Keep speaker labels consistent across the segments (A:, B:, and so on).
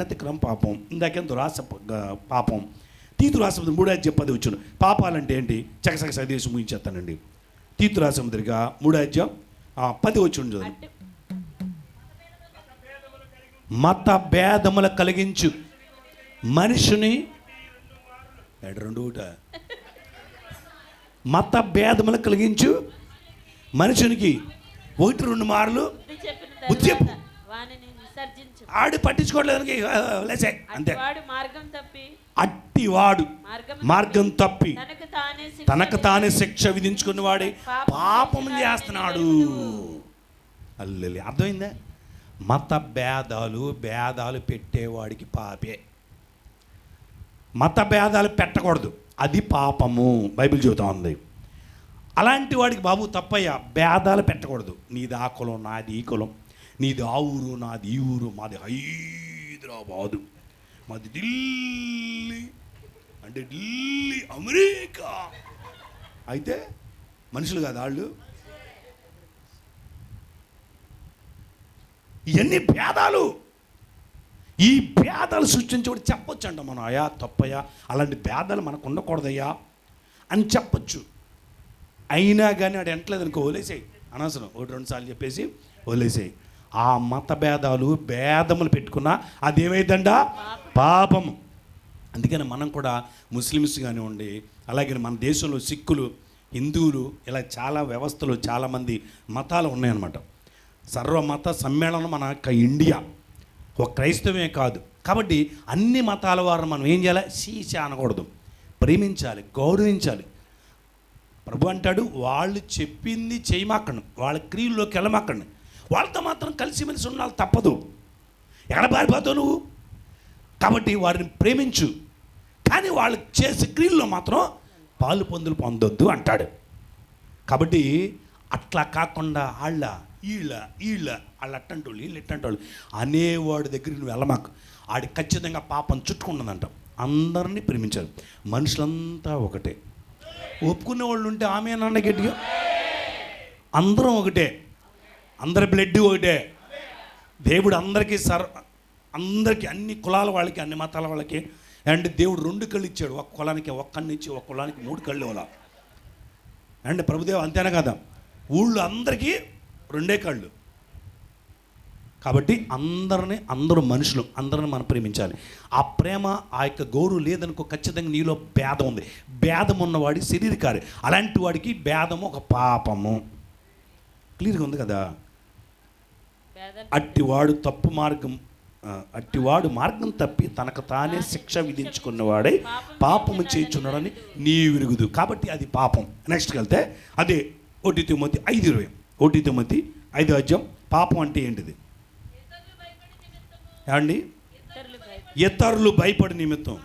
A: అతిక్రమం పాపం. ఇందాకేం దురాశ పాపం. తీతు రాసముద్ర మూడు అధ్యాయం పది వచ్చును పాపాలంటే ఏంటి? చకచక సదేశం ముగించేస్తానండి. తీతు రాసముద్రిగా మూడు అధ్యాయం పది వచ్చి చూడండి.
B: అట్టి
A: మత భేదముల కలిగించు మనిషిని రెండు మత భేదములు కలిగించు మనుషునికి ఒకటి రెండు మార్లు
B: బుద్ధి వానిని విసర్జించు.
A: ఆడు పట్టించుకోవట్లేదు లేసే అంతే.
B: అట్టివాడు మార్గం తప్పి.
A: అట్టివాడు
B: మార్గం
A: మార్గం తప్పి.
B: తనకు తానే శిక్ష
A: విధించుకున్నవాడే పాపం చేస్తున్నాడు. అల్లెలి. అర్థమైందా? మత భేదాలు భేదాలు పెట్టేవాడికి పాపే. మత భేదాలు పెట్టకూడదు. అది పాపము. బైబిల్ చెబుతా ఉంది. అలాంటి వాడికి బాబు తప్పయ్యా. భేదాలు పెట్టకూడదు. నీది ఆ కులం నాది ఈ కులం. నీది ఆ ఊరు నాది ఈ ఊరు మాది హైదరాబాదు. మాది ఢిల్లీ అంటే ఢిల్లీ అమెరికా. అయితే మనుషులు కాదు వాళ్ళు ఇవన్నీ భేదాలు ఈ భేదాలు సృష్టించేవాడు చెప్పొచ్చు అంట మనం. అయా తప్పయ్యా అలాంటి భేదాలు మనకు ఉండకూడదయ్యా అని చెప్పొచ్చు. అయినా కానీ ఆడు ఎంటలేదు అనుకో వదిలేసేయి. అనవసరం ఒకటి రెండు సార్లు చెప్పేసి వదిలేసేయి. ఆ మత భేదాలు భేదములు పెట్టుకున్నా అదేమైందండా పాపము. అందుకని మనం కూడా ముస్లిమ్స్ కానివ్వండి అలాగే మన దేశంలో సిక్కులు హిందువులు ఇలా చాలా వ్యవస్థలు చాలామంది మతాలు ఉన్నాయన్నమాట. సర్వమత సమ్మేళనం మన యొక్క ఇండియా. ఒక క్రైస్తవమే కాదు. కాబట్టి అన్ని మతాల వారు మనం ఏం చేయాలి? సీసీ అనకూడదు. ప్రేమించాలి గౌరవించాలి. ప్రభు అంటాడు వాళ్ళు చెప్పింది చేయమాకండి. వాళ్ళ క్రియల్లోకి వెళ్ళమాకండి. వాళ్ళతో మాత్రం కలిసిమెలిసి ఉండాలి తప్పదు. ఎక్కడ పారిపోతావు నువ్వు? కాబట్టి వారిని ప్రేమించు. కానీ వాళ్ళు చేసే క్రియల్లో మాత్రం పాలు పొందులు పొందొద్దు అంటాడు. కాబట్టి అట్లా కాకుండా వాళ్ళ వీళ్ళ వీళ్ళ వాళ్ళు అట్టంటోళ్ళు వీళ్ళు ఇట్టంటోళ్ళు అనేవాడి దగ్గర నువ్వు వెళ్ళమాకు. ఆడి ఖచ్చితంగా పాపం చుట్టుకుంటుందంట. అందరినీ ప్రేమించారు. మనుషులంతా ఒకటే. ఒప్పుకునే వాళ్ళు ఉంటే ఆమె నాన్న గట్టిగా? అందరం ఒకటే. అందరి బ్లడ్ ఒకటే. దేవుడు అందరికీ సర్ అందరికీ అన్ని కులాల వాళ్ళకి అన్ని మతాల వాళ్ళకి అండ్ దేవుడు రెండు కళ్ళు ఇచ్చాడు. ఒక కులానికి ఒక ఒక కులానికి మూడు కళ్ళు ఇవ్వాల? అండ్ ప్రభుదేవ అంతేనా కదా? ఊళ్ళో అందరికీ రెండే కళ్ళు. కాబట్టి అందరిని అందరూ మనుషులు అందరిని మనం ప్రేమించాలి. ఆ ప్రేమ ఆ యొక్క గౌరవం లేదనుకో ఖచ్చితంగా నీలో భేదం ఉంది. భేదం ఉన్నవాడి శరీరకారి. అలాంటి వాడికి భేదము ఒక పాపము. క్లియర్గా ఉంది కదా? అట్టివాడు తప్పు మార్గం అట్టివాడు మార్గం తప్పి తనకు తానే శిక్ష విధించుకున్నవాడై పాపము చేయించున్నాడని నీ విరుగుదు కాబట్టి అది పాపం. నెక్స్ట్కి వెళ్తే అదే ఒకటి తిమ్మతి ఐదు ఇరవై. ఒకటి తిమ్మతి ఐదు అజ్యం పాపం అంటే ఏంటిది? ఏమండి?
B: ఇతరులు
A: ఇతరులు భయపడి నిమిత్తం.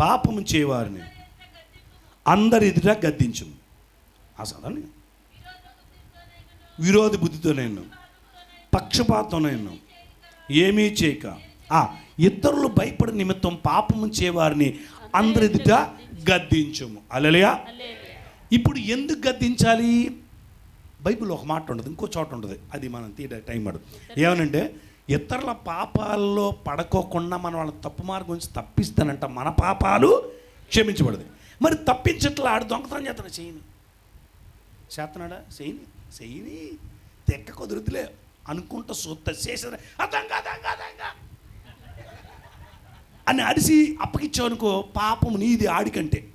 A: పాపము చేయవారిని. అందరి ఎదుట గద్దించు అసలు విరోధ బుద్ధితో నేను. పక్షపాతం నేను ఏమీ చేయక. ఆ, ఇతరులు భయపడి నిమిత్తం పాపము చేయవారిని అందరి గద్దించము. అలలియా ఇప్పుడు ఎందుకు గద్దించాలి? బైబిల్ ఒక మాట ఉండదు ఇంకో చోట ఉండదు. అది మనం తీయడం టైం పడదు. ఏమనంటే ఇతరుల పాపాల్లో పడుకోకుండా మనం వాళ్ళ తప్పు మార్గం నుంచి తప్పిస్తానంట మన పాపాలు క్షమించబడదు. మరి తప్పించట్లా ఆడు దొంగతనం చేస్తాను చేయని. చేస్తున్నాడా? చేయని? చేయని. తెక్క కుదురుతులే. అనుకుంటూ సొత్త చేసిన అదంగా అదంగా అదంగా అని అడిసి అప్పగిచ్చావు పాపం నీది ఆడికంటే.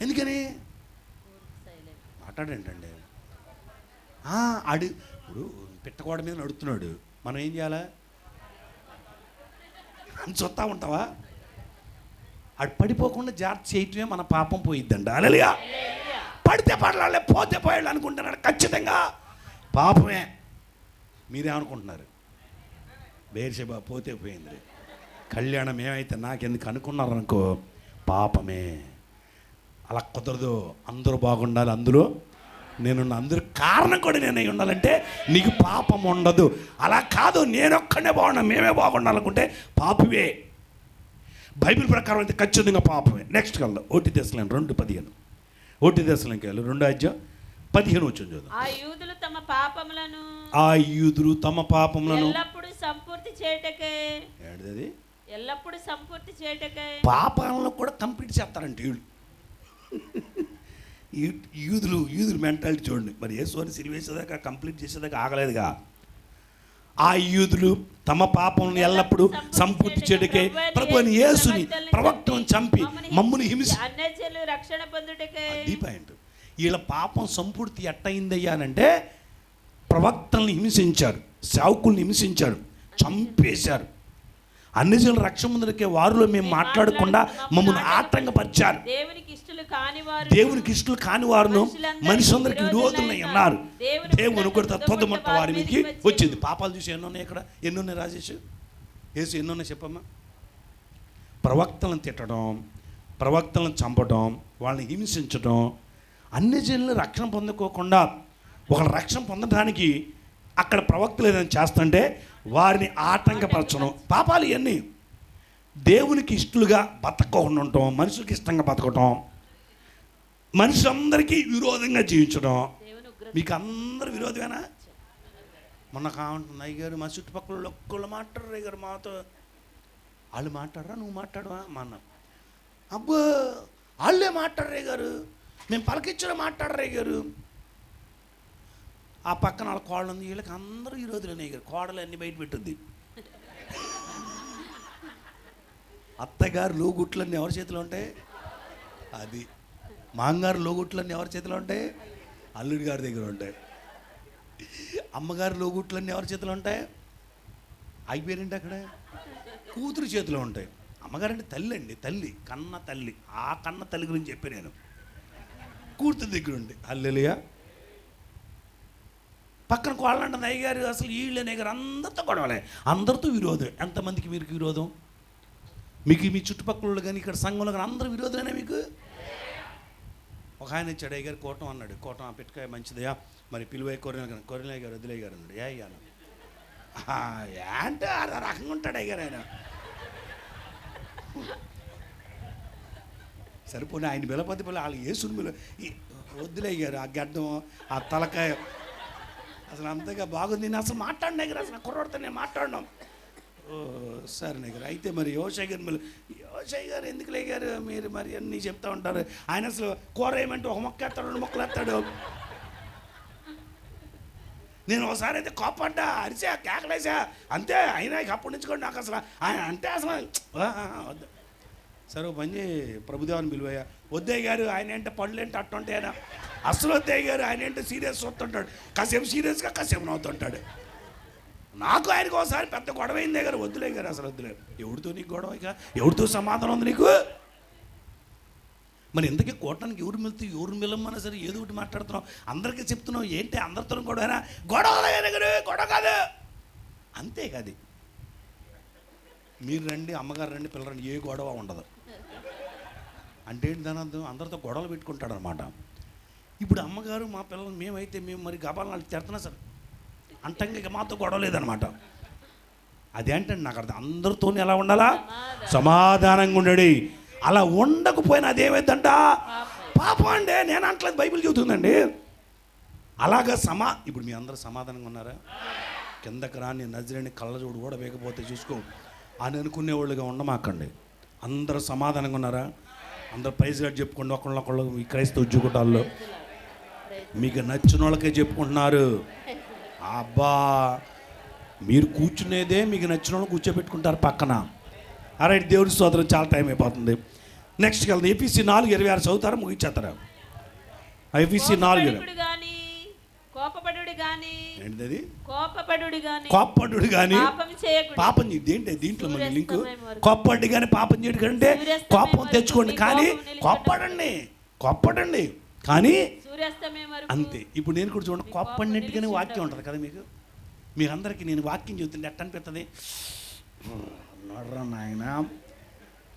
A: ఎందుకని? మాట్లాడేంటండి ఆడి ఆడు ఇప్పుడు పిట్టగోడ మీద నడుతున్నాడు మనం ఏం చేయాలా? అని చూస్తా ఉంటావా? ఆడు పడిపోకుండా జాగ్రత్త చేయటమే మన పాపం పోయిద్దండి. అలలిగా పడితే పడలే పోతే పోయాడు అనుకుంటున్నాడు ఖచ్చితంగా. పాపమే. మీరేమనుకుంటున్నారు? బేర్షబా పోతే పోయింది. కళ్యాణం ఏమైతే నాకెందుకు అనుకున్నారనుకో పాపమే. అలా కుదరదు. అందరూ బాగుండాలి. అందులో నేను అందరూ కారణం కూడా నేను ఉండాలంటే నీకు పాపం ఉండదు. అలా కాదు. నేను బాగున్నా. మేమే బాగుండాలనుకుంటే పాపమే. బైబిల్ ప్రకారం అయితే ఖచ్చితంగా పాపమే. నెక్స్ట్ కల్లా ఓటి దశలను రెండు పదిహేను. ఓటి దశలకి వెళ్ళి రెండు అధ్యాయం. పదిహేను వచ్చింది చూద్దాం
B: ఆ యూదులు తమ పాపములను
A: ఆ యూదులు తమ పాపములను
B: ఎల్లప్పుడూ సంపూర్తి చేయటకే.
A: ఏంటిది
B: ఎల్లప్పుడు సంపూర్తి చేయటకే.
A: పాపాలను కూడా కంప్లీట్ చేస్తారంట వీళ్ళు. యూదులు యూదులు మెంటాలిటీ చూడండి. మరి యేసుని సిరివేసేదాకా కంప్లీట్ చేసేదాకా ఆగలేదుగా. ఆ యూదులు తమ పాపం ఎల్లప్పుడూ సంపూర్తి చేయడకే ప్రభు అని యేసుని ప్రవక్తను చంపి మమ్ముని హింస
B: అన్యజనులు రక్షణ పొందుటకే.
A: అది పాయింట్ వీళ్ళ పాపం సంపూర్తి ఎట్టయిందయ్యానంటే ప్రవక్తల్ని హింసించారు సేవకుల్ని హింసించారు చంపేశారు. అన్ని జనులు రక్షణ ముందరికే వారిలో మేము మాట్లాడకుండా మమ్మల్ని ఆటంకపరిచారు.
B: దేవునికి ఇష్టలు కాని
A: వారును మనుషులందరికీ విరోధులై ఉన్నారు దేవుని కూడా వారి మీదకి వచ్చింది. పాపాలు చూసి ఎన్ని ఉన్నాయి ఇక్కడ ఎన్ని ఉన్నాయి రాజేష్? ఏసు ఎన్ని ఉన్నాయి చెప్పమ్మా. ప్రవక్తలను తిట్టడం ప్రవక్తలను చంపడం వాళ్ళని హింసించడం అన్ని జనులు రక్షణ పొందుకోకుండా ఒక రక్షణ పొందడానికి అక్కడ ప్రవక్తలు ఏదైనా చేస్తుంటే వారిని ఆటంకపరచడం. పాపాలు ఇవన్నీ. దేవునికి ఇష్టలుగా బతకకుండా ఉండటం మనుషులకి ఇష్టంగా బతకటం మనుషులందరికీ విరోధంగా జీవించడం. మీకు అందరు విరోధమేనా? మొన్న కావంటుంది అయ్యగారు మా చుట్టుపక్కల ఒక్కళ్ళు మాట్లాడరు. అయ్యారు మాతో వాళ్ళు మాట్లాడరా? నువ్వు మాట్లాడవా? మా అన్న. అబ్బో వాళ్ళే మాట్లాడరే గారు మేము పలకిచ్చిన మాట్లాడరే గారు ఆ పక్కన వాళ్ళ కోడలు ఉంది. వీళ్ళకి అందరూ ఈ రోజులు గారు కోడలు అన్ని బయట పెట్టింది అత్తగారు లోగుట్లన్నీ ఎవరి చేతిలో ఉంటాయి? అది. మాంగారు లోగుట్లన్నీ ఎవరి చేతిలో ఉంటాయి? అల్లుడి గారి దగ్గర ఉంటాయి. అమ్మగారు లోగుట్లన్నీ ఎవరి చేతిలో ఉంటాయి? అయిపోయారంటే అక్కడ? కూతురు చేతిలో ఉంటాయి. అమ్మగారు అంటే తల్లి అండి తల్లి. కన్న తల్లి. ఆ కన్న తల్లి గురించి చెప్పి నేను. కూతురు దగ్గర ఉండి అల్లెలియా పక్కన కోళ్ళంటుంది అయ్యగారు అసలు వీళ్ళు గారు అందరితో గొడవలే. అందరితో విరోధం. ఎంతమందికి మీకు విరోధం? మీకు మీ చుట్టుపక్కల కానీ ఇక్కడ సంఘంలో కానీ అందరూ విరోధమేనా మీకు? ఒక ఆయన ఇచ్చాడు అయ్యగారు కోటం అన్నాడు. కోటం ఆ పెట్టుకాయ మంచిదయా మరి పిలువై కొరిన గారు కొరిన గారు వదిలే గారు అన్నాడు. ఏ అయ్యాను అంటే ఆ రకంగా ఉంటాడు అయ్యారు ఆయన. సరిపోయి ఆయన బిలపతి పిల్ల వాళ్ళు ఏసుని బిల వద్దులయ్యారు ఆ గడ్డం ఆ తలకాయ. అసలు అంతగా బాగుంది. నేను అసలు మాట్లాడిన దగ్గర అసలు కుర్రోడితో నేను మాట్లాడినాం. ఓ సరే దగ్గర అయితే మరి యోషయ్య గారు మళ్ళీ యోషయ్య గారు ఎందుకు లేగారు మీరు మరి అన్నీ చెప్తా ఉంటారు. ఆయన అసలు కూర ఏమంటే ఒక మొక్క ఎత్తాడు రెండు మొక్కలు ఎత్తాడు నేను ఒకసారి అయితే కోపడ్డా అరిసా కేకలేసా. అంతే అయినా అప్పటి నుంచి కూడా నాకు అసలు ఆయన అంటే అసలు వద్దు. సరే పని ప్రభుదేవాన్ని పిలువయ్యా. వద్దయ్య గారు ఆయన ఏంటో పళ్ళు ఏంటో అట్టుంటే ఆయన అసలు వద్దయ్య గారు ఆయన ఏంటో సీరియస్ చూస్తుంటాడు కాసేపు సీరియస్గా కాసేపు నవ్వుతుంటాడు. నాకు ఆయనకు ఒకసారి పెద్ద గొడవ అయిందే గారు. వద్దులే గారు అసలు వద్దులే. ఎవరితో నీకు గొడవ ఇక? ఎవరితో సమాధానం ఉంది నీకు? మరి ఇంతకీ కోటానికి ఎవరు మిళ్తూ ఎవరు మిలమ్మన్నా సరే ఏదో ఒకటి మాట్లాడుతున్నావు. అందరికీ చెప్తున్నావు ఏంటి అందరితో గొడవనా? గొడవ గారు గొడవ కాదు. అంతే కాదు. మీరు రండి అమ్మగారు రండి పిల్లలు రండి ఏ గొడవ ఉండదు. అంటే ఏంటి దాని అర్థం? అందరితో గొడవలు పెట్టుకుంటాడు అనమాట ఇప్పుడు అమ్మగారు మా పిల్లలు మేమైతే మేము మరి గబాలను వాళ్ళు తిడుతున్నా సార్ అంటంగా ఇక మాతో గొడవ లేదనమాట అదేంటండి నాకు అర్థం? అందరితోనే ఎలా ఉండాలా? సమాధానంగా ఉండడి. అలా ఉండకపోయినా అదేమైందంట పాపం. అండి నేను అంటలేదు బైబిల్ చెబుతుందండి. అలాగా సమా ఇప్పుడు మీ అందరూ సమాధానంగా ఉన్నారా? కిందకి రాని నజరేని కళ్ళజోడు కూడా వేయకపోతే చూసుకో. అని అనుకునేవాళ్ళుగా ఉండమాకండి. అందరూ సమాధానంగా ఉన్నారా? అందరూ ప్రైజ్ గారు చెప్పుకోండి. ఒకళ్ళొకళ్ళు ఈ క్రైస్తవ ఉద్యోగుటాల్లో మీకు నచ్చిన వాళ్ళకే చెప్పుకుంటున్నారు. అబ్బా మీరు కూర్చునేదే మీకు నచ్చిన వాళ్ళు కూర్చోబెట్టుకుంటారు పక్కన. అరే దేవుడి సోదరం చాలా టైం అయిపోతుంది. నెక్స్ట్కి వెళ్దాం. ఏపీసీ నాలుగు ఇరవై ఆరు చదువుతారా? ముగించేస్తారా ఐపీసీ నాలుగు ఇరవై
B: గాని గాని
A: ఏంటిది
B: గాని
A: కోప్పడు
B: పాపం చేయకుడు
A: పాపం చేయదు ఏంటి దీంట్లో మరి లింకు. కోప్పడ్డి కానీ పాపం చేయడు
B: సూర్యాస్తమయం
A: కోపం తెచ్చుకోండి. కానీ కోప్పడండి. కోప్పడండి. కానీ అంతే. ఇప్పుడు నేను కూడా చూడండి కోప్పడినట్టుగానే
B: కోపం
A: వాక్యం ఉంటుంది కదా మీకు? మీరందరికీ నేను వాక్యం చెబుతుంటే ఎట్ట అనిపిస్తుంది నాయన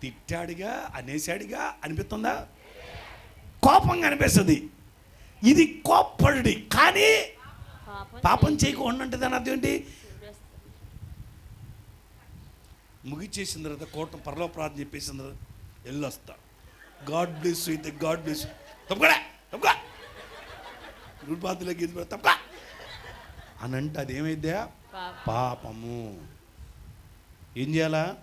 A: తిట్టాడుగా అనేసాడుగా అనిపిస్తుందా? కోపంగా అనిపిస్తుంది. ఇది కోప్పడి కానీ
B: పాపం
A: చేయకుండా ఉంటుంది అని అర్థం ఏంటి. ముగిచేసిన తర్వాత కోట పరలో ప్రార్థన చెప్పేసిన తర్వాత వెళ్ళొస్తా. గాడ్ బ్లెస్ అయితే గాడ్ బ్లెస్ తప్పకడా తప్పక బాత్లోకి తప్పక అని అంటే అది ఏమైద్దా?
B: పాపం.
A: పాపము. ఏం చేయాలా?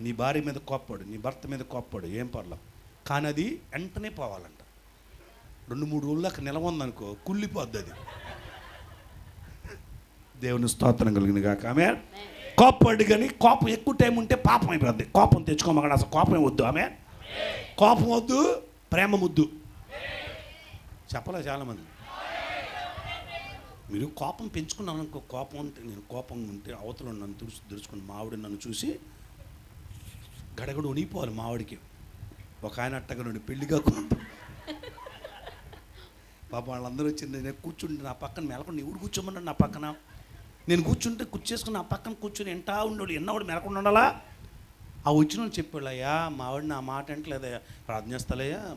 A: నీ భార్య మీద కోప్పడు నీ భర్త మీద కోప్పడు ఏం పర్లా. కానీ అది వెంటనే పోవాలంట. రెండు మూడు రోజులు అక్కడ నిలవందనుకో కుళ్ళిపోద్ది అది. దేవుని స్తోత్రం కలిగిన కాక ఆమె కోప్పడు కానీ కోపం ఎక్కువ టైం ఉంటే పాపం అయిపోద్ది. కోపం తెచ్చుకోమక్కడ అసలు కోపం వద్దు. ఆమె కోపం వద్దు ప్రేమ ముద్దు. చెప్పలే చాలామంది? మీరు కోపం పెంచుకున్నాను అనుకో కోపం ఉంటే నేను కోపం ఉంటే అవతల నన్ను తుడుచు తుడుచుకుని మావిడి నన్ను చూసి గడగడ ఉనిగిపోవాలి మావిడికి ఒక ఆయన అట్టగా నుండి పెళ్ళిగా పాప వాళ్ళందరూ వచ్చి నేను కూర్చుంటే నా పక్కన మెలకుండా ఎవడు కూర్చోమన్నాడు నా పక్కన? నేను కూర్చుంటే కూర్చేసుకుని ఆ పక్కన కూర్చుని ఎంటా ఉండడు ఎన్నవాడు మెరకుండా ఉండాలా? ఆ వచ్చిన చెప్పాడు అయ్యా మావాడు నా మాట అంటలేదయ్యా ప్రార్థన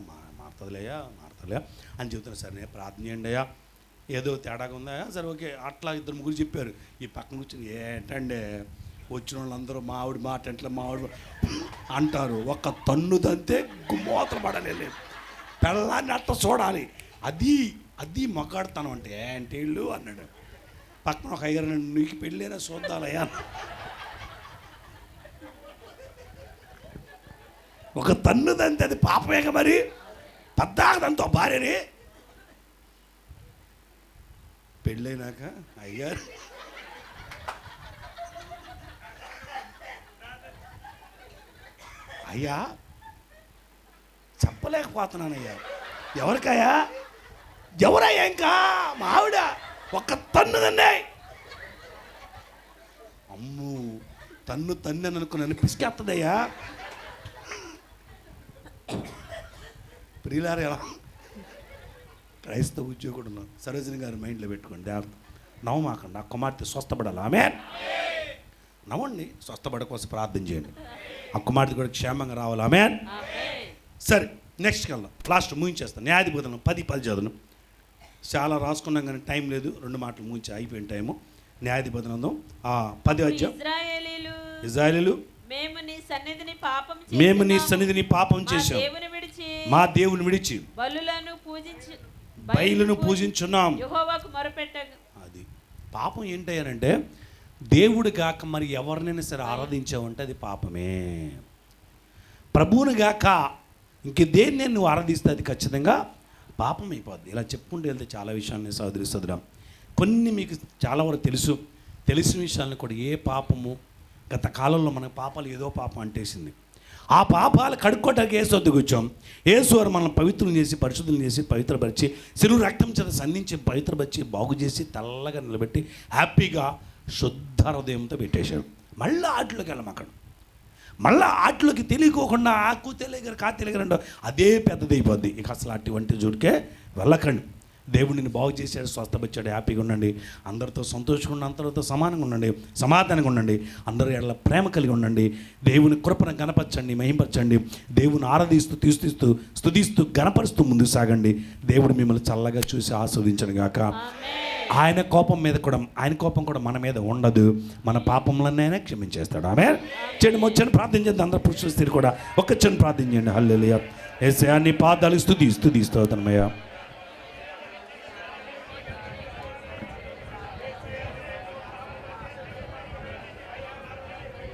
A: మా మారుతుందిలేయా మారుతుందిలే అని చెబుతున్నా సరే నేను ప్రార్థన చేయండి అయ్యా. ఏదో తేడాగా ఉందా? సరే ఓకే అట్లా ఇద్దరు ముగ్గురు చెప్పారు. ఈ పక్కన కూర్చుని ఏంటంటే వచ్చిన వాళ్ళందరూ మావిడి మాట అంటలే మావిడి అంటారు ఒక్క తన్ను తంతే మూతలు పడలేదు పెళ్ళాన్ని అట్ట చూడాలి. అది అది మొగాడుతాను అంటే ఏంటి వీళ్ళు? అన్నాడు. పక్కన ఒక అయ్యారు నన్ను నీకు పెళ్ళేరా చూద్దాలయ్యా ఒక తన్నుదంతే అది పాపమేక మరి. పద్దాకదంతో భార్యని. పెళ్ళైనాక అయ్యారు అయ్యా చెప్పలేకపోతున్నానయ్యా ఎవరికయ్యా? ఎవరయ్యా ఇంకా? మా ఆవిడ. ఒక్క తన్ను తన్నే. అమ్ము తన్ను తన్ను అని అనుకుని నన్ను పిసికేస్తుందయ్యా ప్రియులారు ఎలా? క్రైస్తవ ఉద్యోగుడు ఉన్నాం సరోజిని గారి మైండ్లో పెట్టుకోండి నవ్వమాకండి ఆ కుమార్తె స్వస్థపడాలి. ఆమె నవ్వండి స్వస్థపడ కోసం ప్రార్థన చేయండి. ఆ కుమార్తె కూడా క్షేమంగా రావాలి. ఆమె. సరే నెక్స్ట్ కల్లా లాస్ట్ ముగించేస్తాను న్యాయాధిపతులను పది పది చదువును. చాలా రాసుకున్నాం కానీ టైం లేదు. రెండు మాటలు ముగించి అయిపోయిన టైము. న్యాయాధిపతులందం ఆ పది అధ్యాయం.
B: ఇజ్రాయేలీలు మేము నీ సన్నిధిని పాపం
A: మేము నీ. సన్నిధిని పాపం చేశాం
B: దేవుని విడిచి
A: మా దేవుని విడిచి.
B: బలులను పూజించి
A: బయలును పూజించున్నాం.
B: యెహోవాకు మొరపెట్ట
A: అది పాపం ఏంటయ్యారంటే దేవుడు గాక మరి ఎవరినైనా సరే ఆరాధించావంటే అది పాపమే. ప్రభువుని గాక ఇంక దేన్ని నువ్వు ఆరాధిస్తే అది ఖచ్చితంగా పాపం అయిపోద్ది. ఇలా చెప్పుకుంటూ వెళ్తే చాలా విషయాన్ని సోదరి సదురా కొన్ని మీకు చాలా వరకు తెలుసు. తెలిసిన విషయాలను కూడా ఏ పాపము గత కాలంలో మన పాపాలు ఏదో పాపం అంటేసింది. ఆ పాపాలు కడుక్కోటానికి ఏసు వద్దకు కూర్చోం? ఏసు వారు మనం పవిత్రం చేసి పరిశుద్ధులు చేసి పవిత్రపరిచి సిరువు రక్తం చేత సంధించి పవిత్రపరిచి బాగు చేసి తెల్లగా నిలబెట్టి హ్యాపీగా శుద్ధ హృదయంతో పెట్టేశాడు మళ్ళీ ఆటలోకి వెళ్ళం అక్కడ. మళ్ళీ ఆటలోకి తెలియకోకుండా ఆకు తెలియగరు కా తెలియగరండు అదే పెద్దదైపోద్ది. ఇక అసలు అటువంటి జోడికే వెళ్ళకండి. దేవుడు నిన్ను బాగు చేశాడు స్వస్థపరిచాడు హ్యాపీగా ఉండండి. అందరితో సంతోషంగా ఉండండి అందరితో సమానంగా ఉండండి సమాధానంగా ఉండండి. అందరి ఎడల ప్రేమ కలిగి ఉండండి. దేవుని కృపను గణపరచండి మహింపరచండి. దేవుని ఆరాధిస్తూ తీస్తూ స్తుతిస్తూ గణపరుస్తూ ముందుకు సాగండి. దేవుడు మిమ్మల్ని చల్లగా చూసి ఆస్వాదించను గాక. ఆయన కోపం మీద కూడా ఆయన కోపం కూడా మన మీద ఉండదు. మన పాపములన్నీ ఆయన క్షమించేస్తాడు ఆమె చెడు మొచ్చని ప్రార్థన చేద్దాం. అందరు పురుషులు స్త్రీ కూడా ఒక్క చెడు ప్రార్థన చేయండి. హల్లెలూయా ఏసయా నీ పాదాలు స్తుతి స్తుతి స్తోత్రమయ్యా.